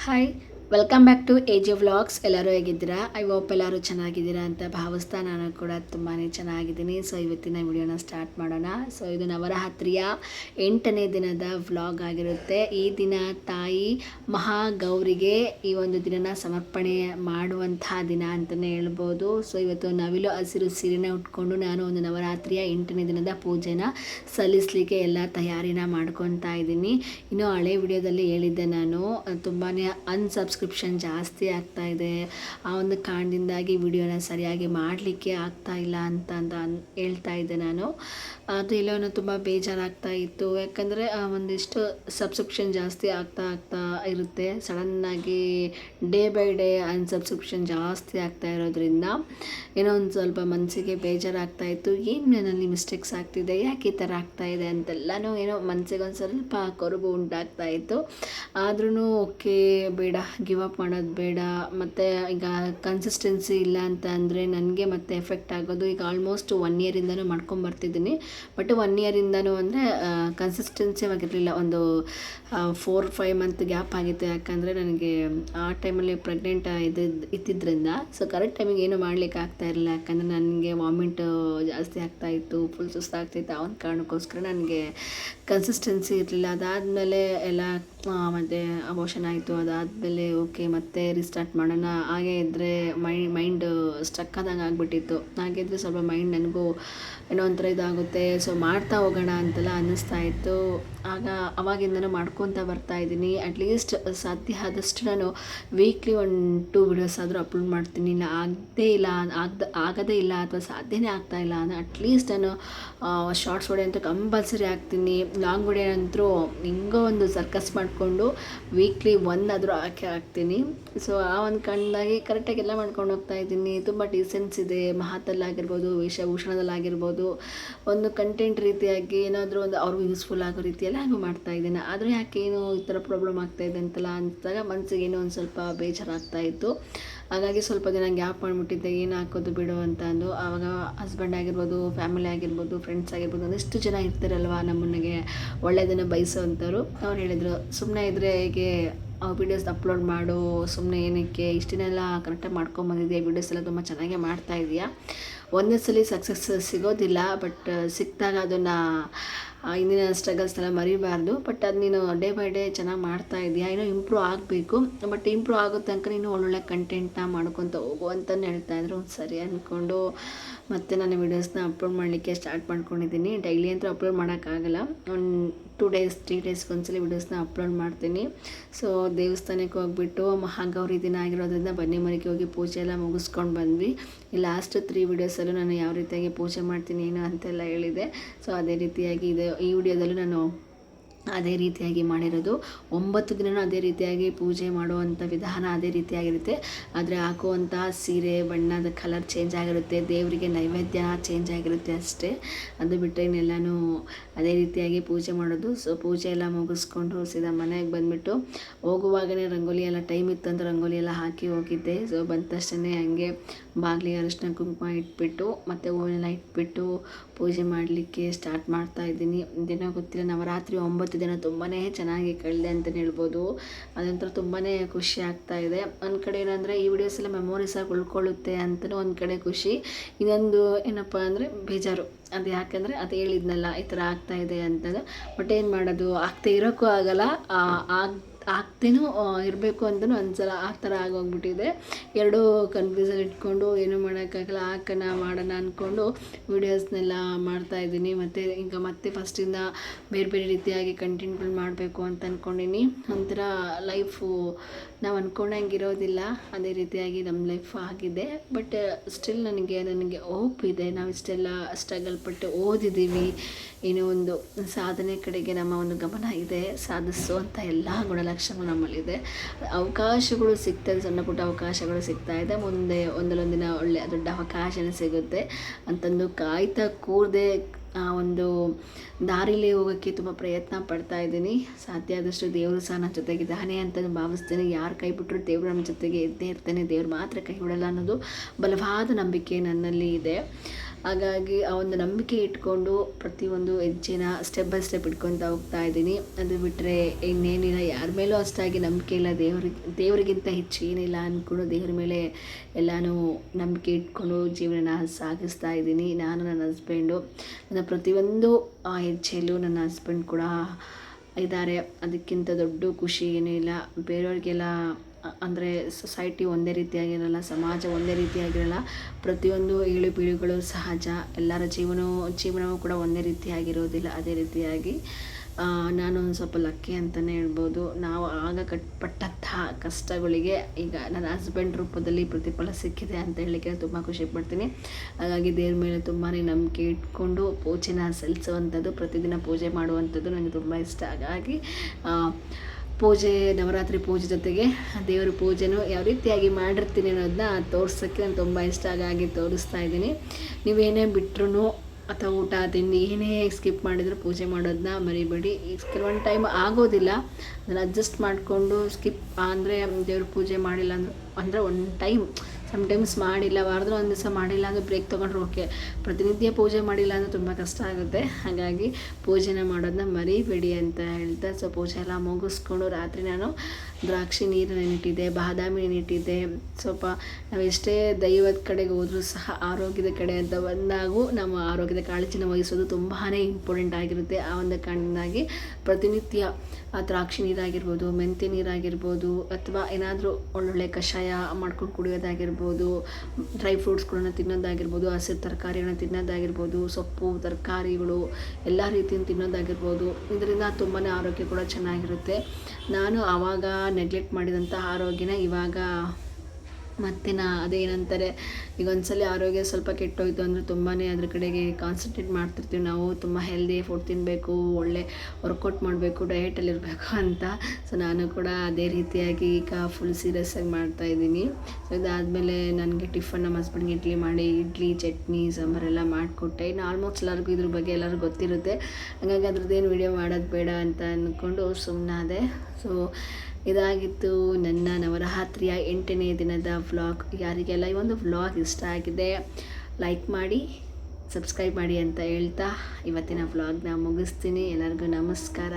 嗨 welcome back to A J vlogs ಎಲ್ಲರೂ ಹೇಗಿದ್ದೀರಾ? I hope ಎಲ್ಲರೂ ಚೆನ್ನಾಗಿದ್ದೀರಾ ಅಂತ ಭಾವಿಸ್ತಾ ನಾನು ಕೂಡ ತುಂಬಾ ಚೆನ್ನಾಗಿದ್ದೀನಿ. ಸೊ ಇವತ್ತಿನ ವಿಡಿಯೋನ ಸ್ಟಾರ್ಟ್ ಮಾಡೋಣ. ಸೊ ಇದು ನವರಾತ್ರಿಯ ಎಂಟನೇ ದಿನದ ವ್ಲಾಗ್ ಆಗಿರುತ್ತೆ. ಈ ದಿನ ತಾಯಿ ಮಹಾಗೌರಿಗೆ ಈ ಒಂದು ದಿನನ ಸಮರ್ಪಣೆ ಮಾಡುವಂತಹ ದಿನ ಅಂತಲೇ ಹೇಳ್ಬೋದು. ಸೊ ಇವತ್ತು ನವಿಲು ಹಸಿರು ಸೀರೆನ ಉಟ್ಕೊಂಡು ನಾನು ಒಂದು ನವರಾತ್ರಿಯ ಎಂಟನೇ ದಿನದ ಪೂಜೆನ ಸಲ್ಲಿಸಲಿಕ್ಕೆ ಎಲ್ಲ ತಯಾರಿನ ಮಾಡ್ಕೊತಾ ಇದ್ದೀನಿ. ಇನ್ನು ಹಳೆ ವಿಡಿಯೋದಲ್ಲಿ ಹೇಳಿದ್ದೆ ನಾನು ತುಂಬಾ ಅನ್ಸಬ್ಸ್ಕ್ರಿಪ್ಷನ್ ಜಾಸ್ತಿ ಆಗ್ತಾ ಇದೆ. ಆ ಒಂದು ಕಾರಣದಿಂದಾಗಿ ವಿಡಿಯೋನ ಸರಿಯಾಗಿ ಮಾಡಲಿಕ್ಕೆ ಆಗ್ತಾ ಇಲ್ಲ ಅಂತ ಅಂತ ಅನ್ ಹೇಳ್ತಾ ಇದ್ದೆ ನಾನು. ಅದು ಎಲ್ಲೋ ತುಂಬ ಬೇಜಾರಾಗ್ತಾ ಇತ್ತು. ಯಾಕಂದರೆ ಒಂದಿಷ್ಟು ಸಬ್ಸ್ಕ್ರಿಪ್ಷನ್ ಜಾಸ್ತಿ ಆಗ್ತಾ ಆಗ್ತಾ ಇರುತ್ತೆ. ಸಡನ್ನಾಗಿ ಡೇ ಬೈ ಡೇ ಅನ್ಸಬ್ಸ್ಕ್ರಿಪ್ಷನ್ ಜಾಸ್ತಿ ಆಗ್ತಾ ಇರೋದ್ರಿಂದ ಏನೋ ಒಂದು ಸ್ವಲ್ಪ ಮನಸ್ಸಿಗೆ ಬೇಜಾರಾಗ್ತಾ ಇತ್ತು. ಏನು ನನ್ನಲ್ಲಿ ಮಿಸ್ಟೇಕ್ಸ್ ಆಗ್ತಿದೆ? ಯಾಕೆ ಈ ಥರ ಆಗ್ತಾ ಇದೆ ಅಂತೆಲ್ಲನೂ ಏನೋ ಮನಸ್ಸಿಗೆ ಒಂದು ಸ್ವಲ್ಪ ಕೊರಗು ಉಂಟಾಗ್ತಾ ಇತ್ತು. ಆದ್ರೂ ಓಕೆ, ಬೇಡ. ಗಿವ್ ಅಪ್ ಮಾಡೋದು ಬೇಡ. ಮತ್ತು ಈಗ ಕನ್ಸಿಸ್ಟೆನ್ಸಿ ಇಲ್ಲ ಅಂತ ಅಂದರೆ ನನಗೆ ಮತ್ತೆ ಎಫೆಕ್ಟ್ ಆಗೋದು. ಈಗ ಆಲ್ಮೋಸ್ಟ್ ಒನ್ ಇಯರಿಂದನೂ ಮಾಡ್ಕೊಂಬರ್ತಿದ್ದೀನಿ ಬಟ್ ಒನ್ ಇಯರಿಂದನೂ ಅಂದರೆ ಕನ್ಸಿಸ್ಟೆನ್ಸಿ ಆಗಿರಲಿಲ್ಲ ಒಂದು ಫೋರ್ ಫೈವ್ ಮಂತ್ ಗ್ಯಾಪ್ ಆಗಿತ್ತು. ಯಾಕಂದರೆ ನನಗೆ ಆ ಟೈಮಲ್ಲಿ ಪ್ರೆಗ್ನೆಂಟ್ ಇದ್ದಿದ್ದು ಇದ್ದಿದ್ದರಿಂದ ಸೊ ಕರೆಕ್ಟ್ ಟೈಮಿಗೆ ಏನು ಮಾಡ್ಲಿಕ್ಕೆ ಆಗ್ತಾ ಇರಲಿಲ್ಲ. ಯಾಕಂದರೆ ನನಗೆ ವಾಮಿಂಟ್ ಜಾಸ್ತಿ ಆಗ್ತಾ ಇತ್ತು. ಫುಲ್ ಸುಸ್ತಾಗ್ತಿತ್ತು ಆ ಒಂದು ಕಾರಣಕ್ಕೋಸ್ಕರ ನನಗೆ ಕನ್ಸಿಸ್ಟೆನ್ಸಿ ಇರಲಿಲ್ಲ. ಅದಾದಮೇಲೆ ಎಲ್ಲ ಮತ್ತು ಅಬೋಷನ್ ಆಯಿತು. ಅದಾದಮೇಲೆ ಓಕೆ, ಮತ್ತೆ ರಿಸ್ಟಾರ್ಟ್ ಮಾಡೋಣ. ಹಾಗೆ ಇದ್ದರೆ ಮೈ ಮೈಂಡ್ ಸ್ಟ್ರಕ್ ಆದಂಗೆ ಆಗಿಬಿಟ್ಟಿತ್ತು. ಹಾಗೆ ಇದ್ದರೆ ಸ್ವಲ್ಪ ಮೈಂಡ್ ನನಗೂ ಏನೋ ಒಂಥರ ಇದಾಗುತ್ತೆ. ಸೊ ಮಾಡ್ತಾ ಹೋಗೋಣ ಅಂತೆಲ್ಲ ಅನ್ನಿಸ್ತಾ ಇತ್ತು. ಆಗ ಅವಾಗಿಂದನೂ ಮಾಡ್ಕೊತ ಬರ್ತಾ ಇದ್ದೀನಿ. ಅಟ್ಲೀಸ್ಟ್ ಸಾಧ್ಯ ಆದಷ್ಟು ನಾನು ವೀಕ್ಲಿ ಒನ್ ಟೂ ವಿಡಿಯೋಸ್ ಆದರೂ ಅಪ್ಲೋಡ್ ಮಾಡ್ತೀನಿ. ಇಲ್ಲ ಆಗದೇ ಇಲ್ಲ, ಆಗದ, ಆಗದೇ ಇಲ್ಲ ಅಥವಾ ಸಾಧ್ಯನೇ ಆಗ್ತಾ ಇಲ್ಲ ಅಂದರೆ ಅಟ್ಲೀಸ್ಟ್ ನಾನು ಶಾರ್ಟ್ಸ್ ವಿಡಿಯೋ ಅಂತೂ ಕಂಪಲ್ಸರಿ ಹಾಕ್ತೀನಿ. ಲಾಂಗ್ ವಿಡಿಯೋ ಅಂತೂ ಹಿಂಗೋ ಒಂದು ಸರ್ಕಸ್ ಮಾಡಿಕೊಂಡು ವೀಕ್ಲಿ ಒಂದಾದರೂ ಹಾಕಿ ಹಾಕ್ತೀನಿ ಸೊ ಆ ಒಂದು ಕಣ್ಣಾಗಿ ಕರೆಕ್ಟಾಗಿ ಎಲ್ಲ ಮಾಡ್ಕೊಂಡು ಹೋಗ್ತಾ ಇದ್ದೀನಿ. ತುಂಬ ಡೀಸೆನ್ಸ್ ಇದೆ. ಮಹಾತಲ್ಲಾಗಿರ್ಬೋದು ವೇಷಭೂಷಣದಲ್ಲಾಗಿರ್ಬೋದು ಒಂದು ಕಂಟೆಂಟ್ ರೀತಿಯಾಗಿ ಏನಾದರೂ ಒಂದು ಅವ್ರಿಗೂ ಯೂಸ್ಫುಲ್ ಆಗೋ ರೀತಿಯಲ್ಲಿ ಹಾಗೂ ಮಾಡ್ತಾ ಇದ್ದೀನಿ. ಆದರೆ ಯಾಕೆ ಏನು ಈ ಥರ ಪ್ರಾಬ್ಲಮ್ ಆಗ್ತಾ ಇದೆ ಅಂತಲ್ಲ ಅಂತಾಗ ಮನಸ್ಸಿಗೆ ಏನೋ ಒಂದು ಸ್ವಲ್ಪ ಬೇಜಾರಾಗ್ತಾ ಇತ್ತು. ಹಾಗಾಗಿ ಸ್ವಲ್ಪ ದಿನ ಗ್ಯಾಪ್ ಮಾಡಿಬಿಟ್ಟಿದ್ದೆ. ಏನು ಹಾಕೋದು ಬಿಡು ಅಂತ ಅಂದು. ಆವಾಗ ಹಸ್ಬೆಂಡ್ ಆಗಿರ್ಬೋದು ಫ್ಯಾಮಿಲಿ ಆಗಿರ್ಬೋದು ಫ್ರೆಂಡ್ಸ್ ಆಗಿರ್ಬೋದು, ಒಂದಿಷ್ಟು ಜನ ಇರ್ತಾರಲ್ವ ನಮ್ಮನೆಗೆ ಒಳ್ಳೆಯದನ್ನು ಬಯಸೋವಂಥವ್ರು ಅವ್ರು ಹೇಳಿದರು ಸುಮ್ಮನೆ ಇದ್ದರೆ ಹೇಗೆ ವೀಡಿಯೋಸ್ ಅಪ್ಲೋಡ್ ಮಾಡು ಸುಮ್ಮನೆ ಏನಕ್ಕೆ ಇಷ್ಟನ್ನೆಲ್ಲ ಕರೆಕ್ಟಾಗಿ ಮಾಡ್ಕೊಂಬಂದಿದ್ಯಾ ವೀಡಿಯೋಸ್ ಎಲ್ಲ ತುಂಬ ಚೆನ್ನಾಗೇ ಮಾಡ್ತಾ ಇದೆಯಾ? ಒಂದೇ ಸಲ ಸಕ್ಸಸ್ ಸಿಗೋದಿಲ್ಲ ಬಟ್ ಸಿಕ್ಕಿದಾಗ ಅದನ್ನು ಇಂದಿನ ಸ್ಟ್ರಗಲ್ಸ್ನೆಲ್ಲ ಮರಿಬಾರ್ದು ಬಟ್ ಅದು ನೀನು ಡೇ ಬೈ ಡೇ ಚೆನ್ನಾಗಿ ಮಾಡ್ತಾ ಇದೆಯಾ? ಇನ್ನೂ ಇಂಪ್ರೂವ್ ಆಗಬೇಕು ಬಟ್ ಇಂಪ್ರೂವ್ ಆಗೋ ತನಕ ನೀನು ಒಳ್ಳೊಳ್ಳೆ ಕಂಟೆಂಟ್ನ ಮಾಡ್ಕೊತ ಹೋಗು ಅಂತಲೇ ಹೇಳ್ತಾ ಇದ್ರು. ಸರಿ ಅಂದ್ಕೊಂಡು ಮತ್ತೆ ನಾನು ವೀಡಿಯೋಸ್ನ ಅಪ್ಲೋಡ್ ಮಾಡಲಿಕ್ಕೆ ಸ್ಟಾರ್ಟ್ ಮಾಡ್ಕೊಂಡಿದ್ದೀನಿ ಡೈಲಿ ಅಂತೂ ಅಪ್ಲೋಡ್ ಮಾಡೋಕ್ಕಾಗಲ್ಲ. ಒಂದು ಟೂ ಡೇಸ್ ತ್ರೀ ಡೇಸ್ಗೆ ಒಂದ್ಸಲ ವೀಡಿಯೋಸ್ನ ಅಪ್ಲೋಡ್ ಮಾಡ್ತೀನಿ. ಸೊ ದೇವಸ್ಥಾನಕ್ಕೆ ಹೋಗ್ಬಿಟ್ಟು ಮಹಾಗೌರಿ ದಿನ ಆಗಿರೋದ್ರಿಂದ ಬನ್ನಿ ಮನೆಗೆ ಹೋಗಿ ಪೂಜೆ ಎಲ್ಲ ಮುಗಿಸ್ಕೊಂಡು ಬಂದ್ವಿ. ಲಾಸ್ಟ್ ತ್ರೀ ವೀಡಿಯೋಸಲ್ಲೂ ನಾನು ಯಾವ ರೀತಿಯಾಗಿ ಪೂಜೆ ಮಾಡ್ತೀನಿ, ಏನು ಅಂತೆಲ್ಲ ಹೇಳಿದೆ. ಸೊ ಅದೇ ರೀತಿಯಾಗಿ ಇದೆ. ಈ ವಿಡಿಯೋದಲ್ಲೂ ನಾನು ಅದೇ ರೀತಿಯಾಗಿ ಮಾಡಿರೋದು. ಒಂಬತ್ತು ದಿನವೂ ಅದೇ ರೀತಿಯಾಗಿ ಪೂಜೆ ಮಾಡುವಂಥ ವಿಧಾನ ಅದೇ ರೀತಿಯಾಗಿರುತ್ತೆ. ಆದರೆ ಹಾಕುವಂಥ ಸೀರೆ, ಬಣ್ಣದ ಕಲರ್ ಚೇಂಜ್ ಆಗಿರುತ್ತೆ. ದೇವರಿಗೆ ನೈವೇದ್ಯ ಚೇಂಜ್ ಆಗಿರುತ್ತೆ ಅಷ್ಟೇ. ಅದು ಬಿಟ್ಟರೆ ಇನ್ನೆಲ್ಲನೂ ಅದೇ ರೀತಿಯಾಗಿ ಪೂಜೆ ಮಾಡೋದು. ಸೊ ಪೂಜೆ ಎಲ್ಲ ಮುಗಿಸ್ಕೊಂಡು ಸೀದಾ ಮನೆಗೆ ಬಂದುಬಿಟ್ಟು ಹೋಗುವಾಗಲೇ ರಂಗೋಲಿ ಎಲ್ಲ ಟೈಮ್ ಇತ್ತು ಅಂತ ರಂಗೋಲಿ ಎಲ್ಲ ಹಾಕಿ ಹೋಗಿದ್ದೆ. ಸೊ ಬಂದ ತಕ್ಷಣ ಹಂಗೆ ಬಾಗಿಲಿ ಅರಿಶಿನ ಕುಂಕುಮ ಇಟ್ಬಿಟ್ಟು, ಮತ್ತು ಹೂವನ್ನೆಲ್ಲ ಇಟ್ಬಿಟ್ಟು ಪೂಜೆ ಮಾಡಲಿಕ್ಕೆ ಸ್ಟಾರ್ಟ್ ಮಾಡ್ತಾ ಇದ್ದೀನಿ. ದಿನ ಗೊತ್ತಿಲ್ಲ, ನವರಾತ್ರಿ ಒಂಬತ್ತು ದಿನ ತುಂಬಾ ಚೆನ್ನಾಗಿ ಕಳೆದೆ ಅಂತಲೇ ಹೇಳ್ಬೋದು. ಅದೊಂಥರ ತುಂಬಾ ಖುಷಿ ಆಗ್ತಾ ಇದೆ. ಒಂದು ಕಡೆ ಏನಂದರೆ ಈ ವಿಡಿಯೋಸ್ ಎಲ್ಲ ಮೆಮೊರೀಸ್ ಆಗಿ ಉಳ್ಕೊಳ್ಳುತ್ತೆ ಅಂತಲೂ ಒಂದು ಕಡೆ ಖುಷಿ. ಇನ್ನೊಂದು ಏನಪ್ಪ ಅಂದರೆ ಬೇಜಾರು. ಅದು ಯಾಕಂದರೆ ಅದು ಹೇಳಿದ್ನಲ್ಲ, ಈ ಥರ ಆಗ್ತಾಯಿದೆ ಅಂತಂದು ಬಟ್ ಏನು ಮಾಡೋದು? ಆಗ್ತಾ ಇರೋಕ್ಕೂ ಆಗಲ್ಲ. ಆಗ ಆಗ್ತೇನೂ ಇರಬೇಕು ಅಂತಲೂ ಒಂದ್ಸಲ ಆ ಥರ ಆಗೋಗ್ಬಿಟ್ಟಿದೆ. ಎರಡೂ ಕನ್ಫ್ಯೂಸನ್ ಇಟ್ಕೊಂಡು ಏನೂ ಮಾಡೋಕ್ಕಾಗಲ್ಲ ಹಾಕೋಣ ಮಾಡೋಣ ಅಂದ್ಕೊಂಡು ವೀಡಿಯೋಸ್ನೆಲ್ಲ ಮಾಡ್ತಾಯಿದ್ದೀನಿ ಮತ್ತು ಈಗ ಮತ್ತೆ ಫಸ್ಟಿಂದ ಬೇರೆ ಬೇರೆ ರೀತಿಯಾಗಿ ಕಂಟೆಂಟ್ಗಳು ಮಾಡಬೇಕು ಅಂತ ಅಂದ್ಕೊಂಡಿನಿ ಒಂಥರ ಲೈಫು ನಾವು ಅಂದ್ಕೊಂಡಂಗೆ ಇರೋದಿಲ್ಲ ಅದೇ ರೀತಿಯಾಗಿ ನಮ್ಮ ಲೈಫ್ ಆಗಿದೆ. ಬಟ್ ಸ್ಟಿಲ್ ನನಗೆ ನನಗೆ ಹೋಪ್ ಇದೆ. ನಾವು ಇಷ್ಟೆಲ್ಲ ಸ್ಟ್ರಗಲ್ ಪಟ್ಟು ಓದಿದ್ದೀವಿ ಏನೋ ಒಂದು ಸಾಧನೆ ಕಡೆಗೆ ನಮ್ಮ ಒಂದು ಗಮನ ಇದೆ. ಸಾಧಿಸುವಂಥ ಎಲ್ಲ ಗುಣಲಕ್ಷಣಗಳು ನಮ್ಮಲ್ಲಿದೆ. ಅವಕಾಶಗಳು ಸಿಗ್ತದೆ ಸಣ್ಣ ಪುಟ್ಟ ಅವಕಾಶಗಳು ಸಿಗ್ತಾ ಇದೆ. ಮುಂದೆ ಒಂದಲ್ಲೊಂದಿನ ದಿನ ಒಳ್ಳೆಯ ದೊಡ್ಡ ಅವಕಾಶನೇ ಸಿಗುತ್ತೆ. ಅಂತಂದು ಕಾಯ್ತಾ ಕೂರದೆ ಆ, ಒಂದು ದಾರಿಲೇ ಹೋಗೋಕ್ಕೆ ತುಂಬ ಪ್ರಯತ್ನ ಪಡ್ತಾ ಇದ್ದೀನಿ. ಸಾಧ್ಯ ಆದಷ್ಟು ದೇವರು ಸಹ ನನ್ನ ಜೊತೆಗಿದ್ದಾನೆ ಅಂತ ಭಾವಿಸ್ತೇನೆ. ಯಾರು ಕೈ ಬಿಟ್ಟರು ದೇವರು ನಮ್ಮ ಜೊತೆಗೆ ಇದ್ದೇ ಇರ್ತೇನೆ. ದೇವ್ರು ಮಾತ್ರ ಕೈ ಬಿಡಲ್ಲ ಅನ್ನೋದು ಬಲವಾದ ನಂಬಿಕೆ ನನ್ನಲ್ಲಿ ಇದೆ. ಹಾಗಾಗಿ ಆ ಒಂದು ನಂಬಿಕೆ ಇಟ್ಕೊಂಡು ಪ್ರತಿಯೊಂದು ಹೆಜ್ಜೆನ ಸ್ಟೆಪ್ ಬೈ ಸ್ಟೆಪ್ ಇಟ್ಕೊತಾ ಹೋಗ್ತಾ ಇದ್ದೀನಿ. ಅದು ಬಿಟ್ಟರೆ ಇನ್ನೇನಿಲ್ಲ. ಯಾರ ಮೇಲೂ ಅಷ್ಟಾಗಿ ನಂಬಿಕೆ ಇಲ್ಲ. ದೇವ್ರಿಗೆ ದೇವರಿಗಿಂತ ಹೆಚ್ಚು ಏನಿಲ್ಲ ಅಂದ್ಕೊಂಡು ದೇವ್ರ ಮೇಲೆ ಎಲ್ಲನೂ ನಂಬಿಕೆ ಇಟ್ಕೊಂಡು ಜೀವನ ಸಾಗಿಸ್ತಾ ಇದ್ದೀನಿ. ನಾನು ನನ್ನ ಹಸ್ಬೆಂಡು ನನ್ನ ಪ್ರತಿಯೊಂದು ಆ ಹೆಜ್ಜೆಯಲ್ಲೂ ನನ್ನ ಹಸ್ಬೆಂಡ್ ಕೂಡ ಇದ್ದಾರೆ. ಅದಕ್ಕಿಂತ ದೊಡ್ಡ ಖುಷಿ ಏನೂ ಇಲ್ಲ. ಬೇರೆಯವ್ರಿಗೆಲ್ಲ ಅಂದರೆ ಸೊಸೈಟಿ ಒಂದೇ ರೀತಿಯಾಗಿರಲ್ಲ, ಸಮಾಜ ಒಂದೇ ರೀತಿಯಾಗಿರಲ್ಲ, ಪ್ರತಿಯೊಂದು ಏಳು ಬೀಳುಗಳು ಸಹಜ, ಎಲ್ಲರ ಜೀವನವೂ ಜೀವನವೂ ಕೂಡ ಒಂದೇ ರೀತಿಯಾಗಿರೋದಿಲ್ಲ, ಅದೇ ರೀತಿಯಾಗಿ. ನಾನು ಒಂದು ಸ್ವಲ್ಪ ಲಕ್ಕಿ ಅಂತಲೇ ಹೇಳ್ಬೋದು. ನಾವು ಆಗ ಕಟ್ಪಟ್ಟಂತಹ ಕಷ್ಟಗಳಿಗೆ ಈಗ ನನ್ನ ಹಸ್ಬೆಂಡ್ ರೂಪದಲ್ಲಿ ಪ್ರತಿಫಲ ಸಿಕ್ಕಿದೆ ಅಂತ ಹೇಳಲಿಕ್ಕೆ ತುಂಬ ಖುಷಿ ಪಡ್ತೀನಿ. ಹಾಗಾಗಿ ದೇವ್ರ ಮೇಲೆ ತುಂಬಾ ನಂಬಿಕೆ ಇಟ್ಕೊಂಡು ಪೂಜೆನ ಸಲ್ಲಿಸುವಂಥದ್ದು, ಪ್ರತಿದಿನ ಪೂಜೆ ಮಾಡುವಂಥದ್ದು ನನಗೆ ತುಂಬ ಇಷ್ಟ. ಹಾಗಾಗಿ ಪೂಜೆ, ನವರಾತ್ರಿ ಪೂಜೆ ಜೊತೆಗೆ ದೇವರ ಪೂಜೆನೂ ಯಾವ ರೀತಿಯಾಗಿ ಮಾಡಿರ್ತೀನಿ ಅನ್ನೋದನ್ನ ತೋರ್ಸೋಕ್ಕೆ ನಾನು ತುಂಬ ಇಷ್ಟ ಆಗಿ ತೋರಿಸ್ತಾ ಇದ್ದೀನಿ. ನೀವೇನೇ ಬಿಟ್ರೂ ಅಥವಾ ಊಟ, ತಿಂಡಿ ಏನೇ ಸ್ಕಿಪ್ ಮಾಡಿದರೂ ಪೂಜೆ ಮಾಡೋದನ್ನ ಮರಿಬೇಡಿ. ಕೆಲವೊಂದು ಟೈಮ್ ಆಗೋದಿಲ್ಲ. ಅದನ್ನು ಅಡ್ಜಸ್ಟ್ ಮಾಡಿಕೊಂಡು ಸ್ಕಿಪ್ ಅಂದರೆ ದೇವ್ರ ಪೂಜೆ ಮಾಡಿಲ್ಲ ಅಂದ್ರೆ ಅಂದರೆ ಒಂದು ಟೈಮ್ ಸಮ್ಟೈಮ್ಸ್ ಮಾಡಿಲ್ಲ, ವಾರದಲ್ಲಿ ಒಂದು ದಿವಸ ಮಾಡಿಲ್ಲ ಅಂದರೆ ಬ್ರೇಕ್ ತೊಗೊಂಡ್ರೆ ಓಕೆ ಪ್ರತಿನಿತ್ಯ ಪೂಜೆ ಮಾಡಿಲ್ಲ ಅಂದರೆ ತುಂಬ ಕಷ್ಟ ಆಗುತ್ತೆ. ಹಾಗಾಗಿ ಪೂಜೆನ ಮಾಡೋದನ್ನ ಮರಿಬೇಡಿ ಅಂತ ಹೇಳ್ತಾ ಸೊ ಪೂಜೆ ಎಲ್ಲ ಮುಗಿಸ್ಕೊಂಡು ರಾತ್ರಿ ನಾನು ದ್ರಾಕ್ಷಿ ನೀರು ನೆನಿಟ್ಟಿದ್ದೆ ಬಾದಾಮಿ ನೆನಿಟ್ಟಿದ್ದೆ ಸ್ವಲ್ಪ ನಾವು ಎಷ್ಟೇ ದೈವದ ಕಡೆಗೆ ಹೋದರೂ ಸಹ ಆರೋಗ್ಯದ ಕಡೆ ಅಂತ ಬಂದಾಗೂ ನಮ್ಮ ಆರೋಗ್ಯದ ಕಾಳಜಿನ ವಹಿಸೋದು ತುಂಬಾ ಇಂಪಾರ್ಟೆಂಟ್ ಆಗಿರುತ್ತೆ. ಆ ಒಂದು ಕಾರಣದಿಂದಾಗಿ ಪ್ರತಿನಿತ್ಯ ಆ ದ್ರಾಕ್ಷಿ ನೀರಾಗಿರ್ಬೋದು, ಮೆಂತ್ಯ ನೀರಾಗಿರ್ಬೋದು, ಅಥವಾ ಏನಾದರೂ ಒಳ್ಳೊಳ್ಳೆ ಕಷಾಯ ಮಾಡ್ಕೊಂಡು ಕುಡಿಯೋದಾಗಿರ್ಬೋದು. ಡ್ರೈ ಫ್ರೂಟ್ಸ್ಗಳನ್ನ ತಿನ್ನೋದಾಗಿರ್ಬೋದು ಹಸಿರು ತರಕಾರಿಗಳನ್ನ ತಿನ್ನೋದಾಗಿರ್ಬೋದು, ಸೊಪ್ಪು, ತರಕಾರಿಗಳು, ಎಲ್ಲ ರೀತಿಯಿಂದ ತಿನ್ನೋದಾಗಿರ್ಬೋದು. ಇದರಿಂದ ತುಂಬಾ ಆರೋಗ್ಯ ಕೂಡ ಚೆನ್ನಾಗಿರುತ್ತೆ. ನಾನು ಆವಾಗ ನೆಗ್ಲೆಕ್ಟ್ ಮಾಡಿದಂಥ ಆರೋಗ್ಯನ ಇವಾಗ ಮತ್ತೆ ನಾ ಅದೇನಂತಾರೆ ಈಗ ಒಂದ್ಸಲ ಆರೋಗ್ಯ ಸ್ವಲ್ಪ ಕೆಟ್ಟೋಯ್ತು ಅಂದರೆ ತುಂಬಾ ಅದ್ರ ಕಡೆಗೆ ಕಾನ್ಸಂಟ್ರೇಟ್ ಮಾಡ್ತಿರ್ತೀವಿ ನಾವು. ತುಂಬ ಹೆಲ್ದಿ ಫುಡ್ ತಿನ್ನಬೇಕು ಒಳ್ಳೆ ವರ್ಕೌಟ್ ಮಾಡಬೇಕು ಡಯಟಲ್ಲಿರಬೇಕು ಅಂತ. ಸೊ ನಾನು ಕೂಡ ಅದೇ ರೀತಿಯಾಗಿ ಈಗ ಫುಲ್ ಸೀರಿಯಸ್ ಆಗಿ ಮಾಡ್ತಾ ಇದ್ದೀನಿ. ಸೊ ಇದಾದಮೇಲೆ ನನಗೆ ಟಿಫನ್ ನಮ್ಮ ಹಸ್ಬೆಂಡ್ಗೆ ಇಡ್ಲಿ ಮಾಡಿ, ಇಡ್ಲಿ, ಚಟ್ನಿ ಸಾಂಬಾರೆಲ್ಲ ಮಾಡಿಕೊಟ್ಟೆ. ಇನ್ನು ಆಲ್ಮೋಸ್ಟ್ ಎಲ್ಲರಿಗೂ ಇದ್ರ ಬಗ್ಗೆ ಎಲ್ಲರಿಗೂ ಗೊತ್ತಿರುತ್ತೆ. ಹಾಗಾಗಿ ಅದ್ರದ್ದೇನು ವಿಡಿಯೋ ಮಾಡೋದು ಬೇಡ ಅಂತ ಅಂದ್ಕೊಂಡು ಸುಮ್ಮನಾದೆ ಸೊ ಇದಾಗಿತ್ತು. ನನ್ನ ನವರಾತ್ರಿಯ ಎಂಟನೇ ದಿನದ ವ್ಲಾಗ್. ಯಾರಿಗೆಲ್ಲ ಈ ಒಂದು ವ್ಲಾಗ್ ಇಷ್ಟ ಆಗಿದೆ ಲೈಕ್ ಮಾಡಿ ಸಬ್ಸ್ಕ್ರೈಬ್ ಮಾಡಿ ಅಂತ ಹೇಳ್ತಾ ಇವತ್ತಿನ ವ್ಲಾಗ್ನ ಮುಗಿಸ್ತೀನಿ. ಎಲ್ಲರಿಗೂ ನಮಸ್ಕಾರ.